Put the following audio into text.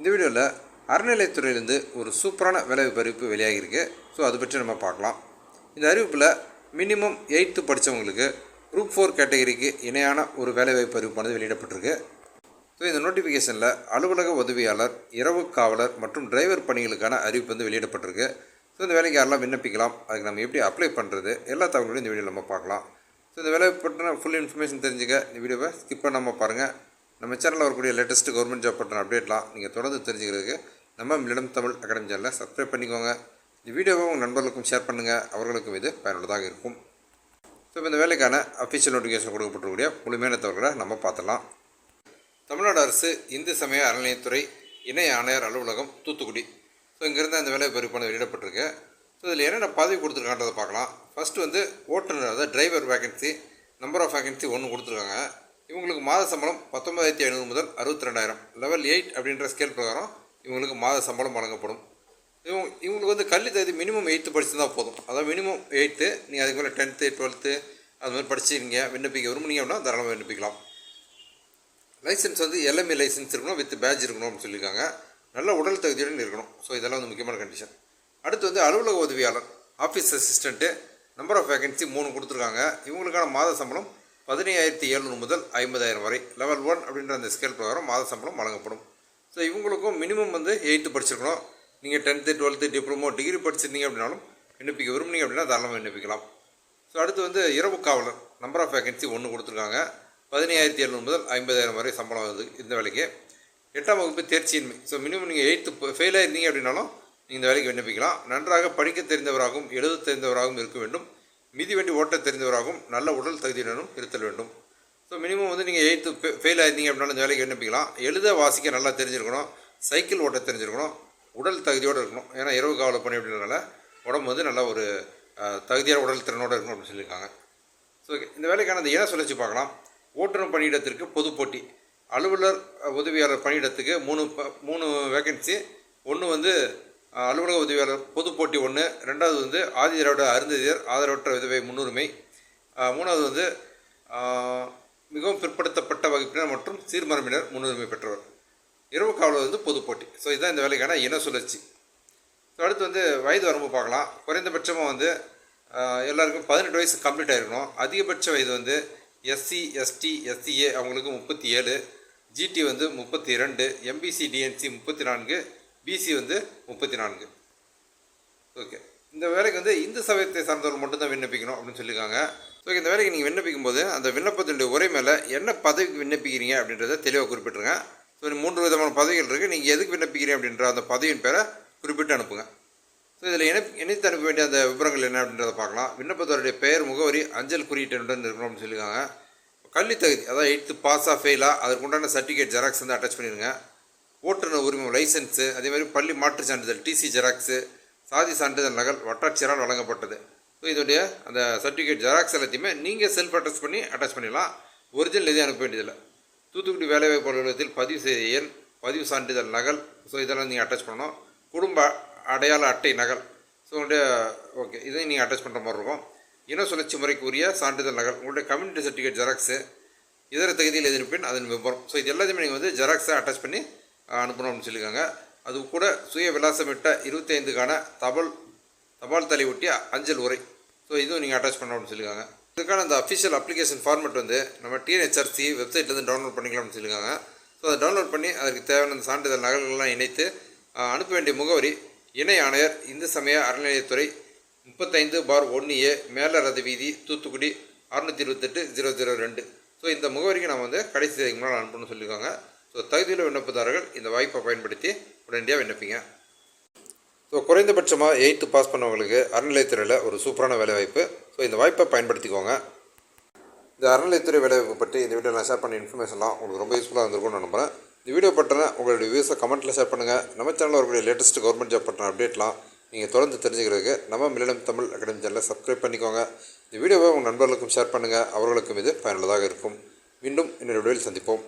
இந்த வீடியோவில் அறநிலையத்துறையிலேருந்து ஒரு சூப்பரான வேலைவாய்ப்பு அறிவிப்பு வெளியாகிருக்கு ஸோ அதை பற்றி நம்ம பார்க்கலாம். இந்த அறிவிப்பில் மினிமம் எயித்து படித்தவங்களுக்கு குரூப் ஃபோர் கேட்டகரிக்கு இணையான ஒரு வேலைவாய்ப்பு அறிவிப்பானது வெளியிடப்பட்டிருக்கு. ஸோ இந்த நோட்டிஃபிகேஷனில் அலுவலக உதவியாளர் இரவு காவலர் மற்றும் டிரைவர் பணிகளுக்கான அறிவிப்பு வந்து வெளியிடப்பட்டிருக்கு. ஸோ இந்த வேலைக்கு யாரெல்லாம் விண்ணப்பிக்கலாம் அதுக்கு நம்ம எப்படி அப்ளை பண்ணுறது எல்லா தகவல்களையும் இந்த வீடியோவில் நம்ம பார்க்கலாம். ஸோ இந்த வேலையை பற்றின ஃபுல் இன்ஃபர்மேஷன் தெரிஞ்சுக்க இந்த வீடியோவை ஸ்கிப் பண்ணாமல் பாருங்கள் நம்ம சேனலில் வரக்கூடிய லேட்டஸ்ட் கவர்மெண்ட் ஜாப் பண்ணுற அப்டேட்லாம் நீங்கள் தொடர்ந்து தெரிஞ்சுக்கிறதுக்கு நம்ம மில்லம் தமிழ் அகாடமி சேனலை சப்ஸ்கிரைப் பண்ணிக்கோங்க. இந்த வீடியோவை உங்கள் நண்பர்களுக்கும் ஷேர் பண்ணுங்கள் அவர்களுக்கும் இது பயனுள்ளதாக இருக்கும். ஸோ இப்போ இந்த வேலைக்கான அஃபிஷியல் நோட்டிஃபிகேஷன் கொடுக்கப்பட்டிருக்கூடிய முழுமையான தவறுகளை நம்ம பார்த்துலாம் தமிழ்நாடு அரசு இந்து சமய அறநிலையத்துறை இணை ஆணையர் அலுவலகம் தூத்துக்குடி. ஸோ இங்கேருந்து அந்த வேலை பொறுப்பான வெளியிடப்பட்டிருக்கு. ஸோ இதில் என்னென்ன பதவி கொடுத்துருக்கான்றதை பார்க்கலாம். ஃபஸ்ட்டு வந்து ஓட்டுநர் அதாவது driver vacancy number of vacancy ஒன்று கொடுத்துருக்காங்க. இவங்களுக்கு மாத சம்பளம் பத்தொன்பதாயிரத்தி ஐநூறு முதல் அறுபத்தி ரெண்டாயிரம் லெவல் எயிட் அப்படின்ற ஸ்கேல் பிரகாரம் இவங்களுக்கு மாத சம்பளம் வழங்கப்படும். இவங்க இவங்களுக்கு வந்து கல்வி தகுதி மினிமம் எயித்து படிச்சிருந்தால் போதும். அதாவது மினிமம் எயித்து நீங்கள் அதுக்கு மேலே டென்த்து டுவெல்த்து அது மாதிரி படிச்சிருக்கீங்க விண்ணப்பிக்க விரும்புனீங்க அப்படின்னா தாராளமாக விண்ணப்பிக்கலாம். லைசன்ஸ் வந்து எல்எம்ஏ லைசன்ஸ் இருக்கணும் வித் பேட்ச் இருக்கணும் அப்படின்னு சொல்லியிருக்காங்க. நல்ல உடல் தகுதியுடன் இருக்கணும். ஸோ இதெல்லாம் வந்து முக்கியமான கண்டிஷன் அடுத்து வந்து அலுவலக உதவியாளர் office assistant number of vacancy மூணு கொடுத்துருக்காங்க. இவங்களுக்கான மாத சம்பளம் பதினையாயிரத்தி எழுநூறு முதல் ஐம்பதாயிரம் வரை லெவல் ஒன் அப்படின்ற அந்த ஸ்கேல் பிரகாரம் மாத சம்பளம் வழங்கப்படும். ஸோ இவங்களுக்கும் மினிமம் வந்து எயித்து படிச்சிருக்கணும். நீங்கள் டென்த்து டுவெல்த்து டிப்ளமோ டிகிரி படிச்சிருந்தீங்க அப்படின்னாலும் விண்ணப்பிக்க விரும்புனீங்க அப்படின்னா தாராளமாக விண்ணப்பிக்கலாம். ஸோ அடுத்து வந்து இரவு காவலர் நம்பர் ஆஃப் வேகன்சி ஒன்று கொடுத்துருக்காங்க. பதினையாயிரத்தி எழுநூறு முதல் ஐம்பதாயிரம் வரை சம்பளம் வருது இந்த வேலைக்கு. எட்டாம் வகுப்பு தேர்ச்சியின்மை. ஸோ மினிமம் நீங்கள் எயித்து ஃபெயில் ஆயிருந்தீங்க அப்படின்னாலும் நீங்கள் இந்த வேலைக்கு விண்ணப்பிக்கலாம். நன்றாக படிக்க தெரிந்தவராகவும் எழுத தெரிந்தவராகவும் இருக்க வேண்டும். மிதி வண்டி ஓட்ட தெரிந்தவராகவும் நல்ல உடல் தகுதியுடனும் இருத்தல் வேண்டும். ஸோ மினிமம் வந்து நீங்கள் எயித்து ஃபெயில் ஆயிருந்தீங்க அப்படின்னாலும் இந்த வேலைக்கு விண்ணப்பிக்கலாம். எழுத வாசிக்க நல்லா தெரிஞ்சிருக்கணும். சைக்கிள் ஓட்ட தெரிஞ்சிருக்கணும். உடல் தகுதியோடு இருக்கணும். ஏன்னா இரவு காவலை பணி அப்படின்றதுனால உடம்பு வந்து நல்ல ஒரு தகுதியான உடல் திறனோடு இருக்கணும் அப்படின்னு சொல்லியிருக்காங்க. ஸோ இந்த வேலைக்கான அந்த இன சுழற்சி பார்க்கலாம். ஓட்டுநர் பணியிடத்திற்கு பொது போட்டி. அலுவலர் உதவியாளர் பணியிடத்துக்கு மூணு ப- மூணு வேகன்சி ஒன்று வந்து அலுவலக உதவியாளர் பொது போட்டி ஒன்று ரெண்டாவது வந்து ஆதிதிராவிட அருந்ததியர் ஆதரவற்ற விதவை முன்னுரிமை. மூணாவது வந்து மிகவும் பிற்படுத்தப்பட்ட வகுப்பினர் மற்றும் சீர்மரபினர் முன்னுரிமை பெற்றவர். இரவு காவலர் வந்து பொது போட்டி. ஸோ இதுதான் இந்த வேலைக்கான இன சுழற்சி. ஸோ அடுத்து வந்து வயது வரம்பு பார்க்கலாம். குறைந்தபட்சமாக வந்து எல்லாருக்கும் பதினெட்டு வயசு கம்ப்ளீட் ஆகிருக்கணும் அதிகபட்ச வயது வந்து எஸ்சி எஸ்டி எஸ்சிஏ அவங்களுக்கு முப்பத்தி ஏழு. ஜிடி வந்து முப்பத்தி இரண்டு. எம்பிசி டிஎன்சி முப்பத்தி நான்கு. பிசி வந்து முப்பத்தி நான்கு. ஓகே இந்த வேலைக்கு வந்து இந்து சமயத்தை சார்ந்தவர்கள் மட்டும்தான் விண்ணப்பிக்கணும் அப்படின்னு சொல்லியிருக்காங்க. ஸோ இந்த வேலைக்கு நீங்கள் விண்ணப்பிக்கும் போது அந்த விண்ணப்பத்தினுடைய உரை மேலே என்ன பதவிக்கு விண்ணப்பிக்கிறீங்க அப்படின்றத தெளிவாக குறிப்பிட்டுருங்க. ஸோ மூன்று விதமான பதவிகள் இருக்குது நீங்கள் எதுக்கு விண்ணப்பிக்கிறீங்க அப்படின்ற அந்த பதவியின் பேரை குறிப்பிட்டு அனுப்புங்க. ஸோ இதில் இணை இணைத்து அனுப்ப வேண்டிய அந்த விவரங்கள் என்ன அப்படின்றத பார்க்கலாம். விண்ணப்பத்தோருடைய பெயர் முகவரி அஞ்சல் குறியீட்டுடன் இருக்கணும் அப்படின்னு சொல்லியிருக்காங்க. கல்வி தகுதி அதாவது எயித்து பாஸாக ஃபெயிலாக அதற்குண்டான சர்டிஃபிகேட் ஜெராக்ஸ் வந்து அட்டாச் பண்ணிடுங்க ஓட்டுநர் உரிமம் லைசன்ஸு அதே மாதிரி பள்ளி மாற்றுச் சான்றிதழ் டிசி ஜெராக்ஸு சாதி சான்றிதழ் நகல் வட்டாட்சியரால் வழங்கப்பட்டது. ஸோ இதோடைய அந்த சர்டிஃபிகேட் ஜெராக்ஸ் எல்லாத்தையுமே நீங்கள் செல்ஃப் அட்டாச் பண்ணி அட்டாச் பண்ணிடலாம். ஒரிஜினல் எதையும் அனுப்ப வேண்டியதில்லை. தூத்துக்குடி வேலைவாய்ப்பு அலுவலகத்தில் பதிவு செய்த எண் பதிவு சான்றிதழ் நகல். ஸோ இதெல்லாம் நீங்கள் அட்டாச் பண்ணணும். குடும்ப அடையாள அட்டை நகல். ஸோ உங்களுடைய ஓகே இதையும் நீங்கள் அட்டாச் பண்ணுற மாதிரி இருக்கும். இன சுழற்சி முறைக்கு உரிய சான்றிதழ் நகல். உங்களுடைய கம்யூனிட்டி சர்டிஃபிகேட் ஜெராக்ஸு இதர தகுதியில் எதிர்ப்பின் அதன் விபரம். ஸோ இது எல்லாத்தையுமே நீங்கள் வந்து ஜெராக்ஸை அட்டாச் பண்ணி அனுப்பணும் அப்படின்னு சொல்லியிருக்காங்க. அது கூட சுய விலாசமிட்ட இருபத்தைந்துக்கான தபால் தபால் தலை ஒட்டிய அஞ்சல் உரை. ஸோ இதுவும் நீங்கள் அட்டாச் பண்ணணும் அப்படின்னு சொல்லியிருக்காங்க. இதுக்கான அந்த அஃபிஷியல் அப்ளிகேஷன் ஃபார்மேட் வந்து நம்ம டிஎன்ஹெச்ஆர்சி வெப்சைட்லேருந்து டவுன்லோட் பண்ணிக்கலாம்னு சொல்லியிருக்காங்க. ஸோ அதை டவுன்லோட் பண்ணி அதுக்கு தேவையான அந்த சான்றிதழ் நகல்கள்லாம் இணைத்து அனுப்ப வேண்டிய முகவரி இணை ஆணையர் இந்து சமய அறநிலையத்துறை முப்பத்தைந்து பார் ஒன்று ஏ மேலரது வீதி தூத்துக்குடி அறுநூற்றி இருபத்தெட்டு ஜீரோ ஜீரோ ரெண்டு. ஸோ இந்த முகவரிக்கு நம்ம வந்து கடைசி தேதிக்கு முன்னால் அனுப்பணும்னு சொல்லியிருக்காங்க. ஸோ தகுதியுள்ள விண்ணப்பதாரர்கள் இந்த வாய்ப்பை பயன்படுத்தி உடனடியாக விண்ணப்பிங்க. ஸோ குறைந்தபட்சமாக எயித்து பாஸ் பண்ணவங்களுக்கு அறநிலையத்துறையில் ஒரு சூப்பரான வேலைவாய்ப்பு. ஸோ இந்த வாய்ப்பை பயன்படுத்திக்கோங்க. இந்த அறநிலையத்துறை வேலைவாய்ப்பு பற்றி இந்த வீடியோ நான் ஷேர் பண்ண இன்ஃபர்மேஷன்லாம் உங்களுக்கு ரொம்ப யூஸ்ஃபுல்லாக இருந்திருக்கும்னு நம்புகிறேன் இந்த வீடியோ பற்றின உங்களுடைய வியூஸை கமெண்ட்டில் ஷேர் பண்ணுங்கள் நம்ம சேனலில் வரக்கூடிய லேட்டஸ்ட் கவர்மெண்ட் ஜாப் பற்றின அப்டேட்லாம் நீங்கள் தொடர்ந்து தெரிஞ்சுக்கிறதுக்கு நம்ம மில்லினம் தமிழ் அகாடமி சேனலை சப்ஸ்கிரைப் பண்ணிக்கோங்க. இந்த வீடியோவை உங்கள் நண்பர்களுக்கும் ஷேர் பண்ணுங்கள் அவர்களுக்கும் இது பயனுள்ளதாக இருக்கும். மீண்டும் இன்னொரு வீடியோவில் சந்திப்போம்.